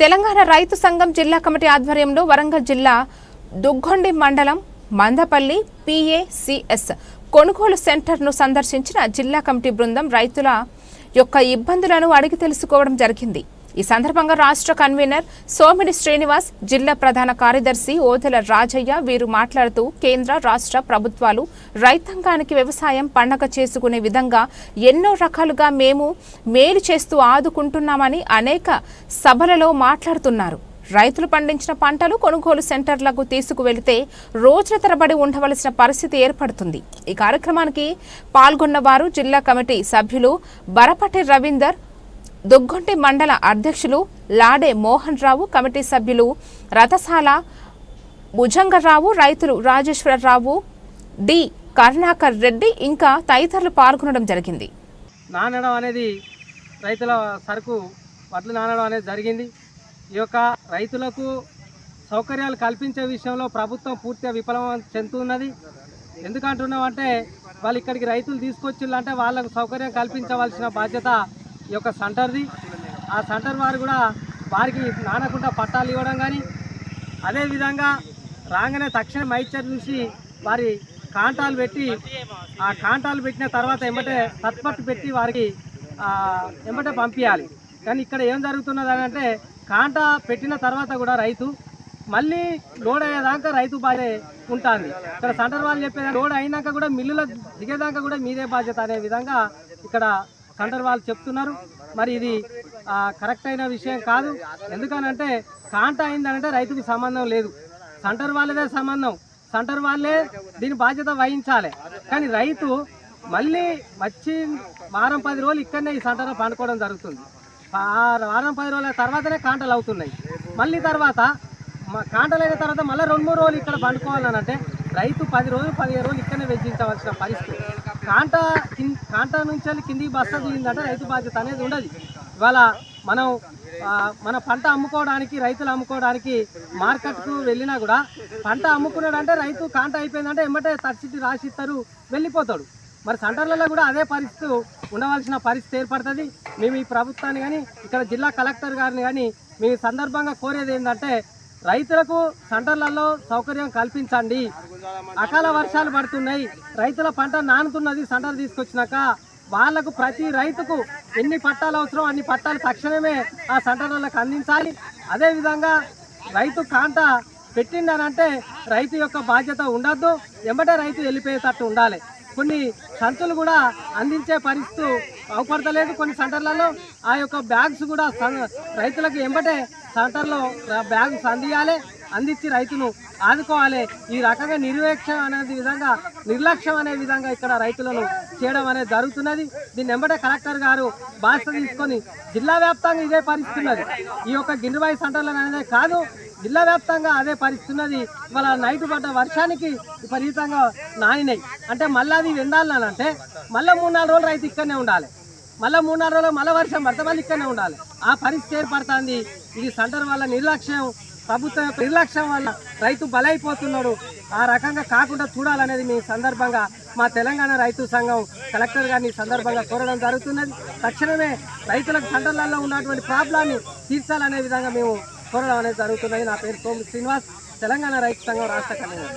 తెలంగాణ రైతు సంఘం జిల్లా కమిటీ ఆధ్వర్యంలో వరంగల్ జిల్లా దుగ్గొండి మండలం మందపల్లి పిఏసిఎస్ కొనుగోలు సెంటర్ను సందర్శించిన జిల్లా కమిటీ బృందం రైతుల యొక్క ఇబ్బందులను అడిగి తెలుసుకోవడం జరిగింది. ఈ సందర్భంగా రాష్ట్ర కన్వీనర్ సోమిడి శ్రీనివాస్ జిల్లా ప్రధాన కార్యదర్శి ఓదెల రాజయ్య వీరు మాట్లాడుతూ కేంద్ర రాష్ట్ర ప్రభుత్వాలు రైతాంగానికి వ్యవసాయం పండగ చేసుకునే విధంగా ఎన్నో రకాలుగా మేము మేలు చేస్తూ ఆదుకుంటున్నామని అనేక సభలలో మాట్లాడుతున్నారు. రైతులు పండించిన పంటలు కొనుగోలు సెంటర్లకు తీసుకువెళితే రోజుల తరబడి ఉండవలసిన పరిస్థితి ఏర్పడుతుంది. ఈ కార్యక్రమానికి పాల్గొన్న వారు జిల్లా కమిటీ సభ్యులు బరపటి రవీందర్ దుగ్గొంటి మండల అధ్యక్షులు లాడే మోహన్ రావు కమిటీ సభ్యులు రథసాల భుజంగరావు రైతులు రాజేశ్వరరావు డి కరుణాకర్ రెడ్డి ఇంకా తదితరులు పాల్గొనడం జరిగింది. నానడం అనేది రైతుల సరుకు వడ్లు నానడం అనేది జరిగింది. ఈ యొక్క రైతులకు సౌకర్యాలు కల్పించే విషయంలో ప్రభుత్వం పూర్తిగా విఫలం చెందుతున్నది. ఎందుకంటున్నామంటే వాళ్ళు ఇక్కడికి రైతులు తీసుకొచ్చిల్లంటే వాళ్ళకు సౌకర్యం కల్పించవలసిన బాధ్యత ఈ యొక్క సెంటర్ది. ఆ సెంటర్ వారు కూడా వారికి నానకుండా పట్టాలు ఇవ్వడం కానీ అదేవిధంగా రాగానే తక్షణం మైచర్ చూసి వారి కాంటాలు పెట్టి ఆ కాంటాలు పెట్టిన తర్వాత ఎంబటే తత్పట్టు పెట్టి వారికి ఎంబటే పంపించాలి కానీ ఇక్కడ ఏం జరుగుతున్నది అని అంటే కాంటా పెట్టిన తర్వాత కూడా రైతు మళ్ళీ లోడ్ అయ్యేదాకా రైతు బాధే ఉంటుంది. ఇక్కడ సెంటర్ వాళ్ళు చెప్పేది లోడ్ అయినాక కూడా మిల్లులో దిగేదాకా కూడా మీదే బాధ్యత అనే విధంగా ఇక్కడ సెంటర్ వాళ్ళు చెప్తున్నారు. మరి ఇది కరెక్ట్ అయిన విషయం కాదు. ఎందుకనంటే కాంట అయిందనంటే రైతుకి సంబంధం లేదు. సెంటర్ వాళ్ళదే సంబంధం. సెంటర్ వాళ్ళే దీని బాధ్యత వహించాలి. కానీ రైతు మళ్ళీ వచ్చి వారం పది రోజులు ఇక్కడనే ఈ సెంటర్లో పండుకోవడం జరుగుతుంది. ఆ వారం పది రోజుల తర్వాతనే కాంటలు అవుతున్నాయి. మళ్ళీ తర్వాత మ- కాంటలు అయిన తర్వాత మళ్ళీ రెండు మూడు రోజులు ఇక్కడ పండుకోవాలని అంటే రైతు పది రోజులు పదిహేను రోజులు ఇక్కడనే వెచ్చించవలసిన పరిస్థితి. కాంటా కాంటా నుంచి వెళ్ళి కిందికి బస్తా దిగిందంటే రైతు బాధ్యత అనేది ఉండదు. ఇవాళ మనం మన పంట అమ్ముకోవడానికి రైతులు అమ్ముకోవడానికి మార్కెట్కు వెళ్ళినా కూడా పంట అమ్ముకున్నాడంటే రైతు కాంట అయిపోయిందంటే ఎమ్మటే తడిచిట్టి రాసిస్తారు వెళ్ళిపోతాడు. మరి సెంటర్లలో కూడా అదే పరిస్థితి ఉండవలసిన పరిస్థితి ఏర్పడుతుంది. మేము ఈ ప్రభుత్వాన్ని కానీ ఇక్కడ జిల్లా కలెక్టర్ గారిని కానీ మేము సందర్భంగా కోరేది ఏంటంటే రైతులకు సెంటర్లలో సౌకర్యం కల్పించండి. అకాల వర్షాలు పడుతున్నాయి. రైతుల పంట నానుతున్నది సెంటర్ తీసుకొచ్చినాక వాళ్ళకు ప్రతి రైతుకు ఎన్ని పట్టాలు అవసరం అన్ని పట్టాలు తక్షణమే ఆ సెంటర్లకు అందించాలి. అదేవిధంగా రైతు కాంట పెట్టిండనంటే రైతు యొక్క బాధ్యత ఉండద్దు. ఎంబటే రైతు వెళ్ళిపోయేటట్టు ఉండాలి. కొన్ని సంచులు కూడా అందించే పరిస్థితి అవపడతలేదు కొన్ని సెంటర్లలో. ఆ యొక్క బ్యాగ్స్ కూడా రైతులకు ఎంబటే సెంటర్లో బ్యాగ్స్ అందియాలి అందించి రైతును ఆదుకోవాలి. ఈ రకంగా నిర్వేక్షం అనేది విధంగా నిర్లక్ష్యం అనే విధంగా ఇక్కడ రైతులను చేయడం అనేది జరుగుతున్నది. దీని ఎంబటే కలెక్టర్ గారు బాధ్యత తీసుకొని జిల్లా వ్యాప్తంగా ఇదే పరిస్థితున్నది. ఈ యొక్క గిన్నెబాయి సెంటర్లు అనేది కాదు జిల్లా వ్యాప్తంగా అదే పరిస్థితున్నది. ఇవాళ నైట్ పడ్డ వర్షానికి విపరీతంగా నానినాయి. అంటే మళ్ళీ అది వెందాలనంటే మళ్ళీ మూడు నాలుగు రోజులు రైతు ఇక్కడనే ఉండాలి. మళ్ళీ మూడు నాలుగు రోజులు మళ్ళీ వర్షం పడితే మళ్ళీ ఇక్కడనే ఉండాలి. ఆ పరిస్థితి ఏర్పడుతుంది. ఇది సెంటర్ వల్ల నిర్లక్ష్యం ప్రభుత్వం యొక్క నిర్లక్ష్యం వల్ల రైతు బలైపోతున్నాడు. ఆ రకంగా కాకుండా చూడాలనేది మీ సందర్భంగా మా తెలంగాణ రైతు సంఘం కలెక్టర్ గారిని సందర్భంగా కోరడం జరుగుతున్నది. తక్షణమే రైతులకు సెంటర్లలో ఉన్నటువంటి ప్రాబ్లాన్ని తీర్చాలనే విధంగా మేము కోరడం అనేది జరుగుతున్నది. నా పేరు సోము శ్రీనివాస్ తెలంగాణ రైతు సంఘం రాష్ట్ర కన్వీనర్